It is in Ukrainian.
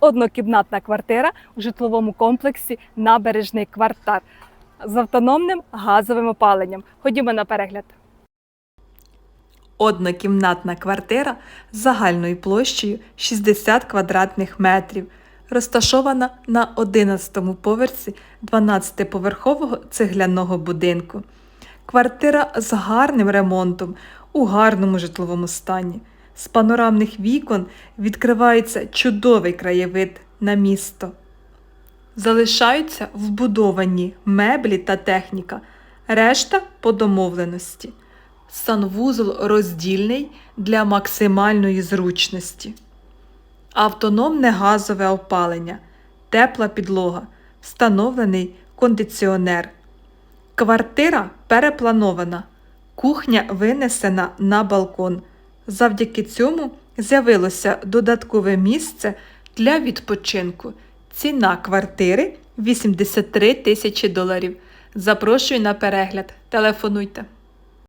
Однокімнатна квартира у житловому комплексі Набережний квартал з автономним газовим опаленням. Ходімо на перегляд. Однокімнатна квартира з загальною площею 60 квадратних метрів, розташована на 11-му поверсі 12-поверхового цегляного будинку. Квартира з гарним ремонтом у гарному житловому стані. З панорамних вікон відкривається чудовий краєвид на місто. Залишаються вбудовані меблі та техніка, решта по домовленості. Санвузол роздільний для максимальної зручності. Автономне газове опалення, тепла підлога, встановлений кондиціонер. Квартира перепланована, кухня винесена на балкон. Завдяки цьому з'явилося додаткове місце для відпочинку. Ціна квартири 83 тисячі доларів. Запрошую на перегляд. Телефонуйте.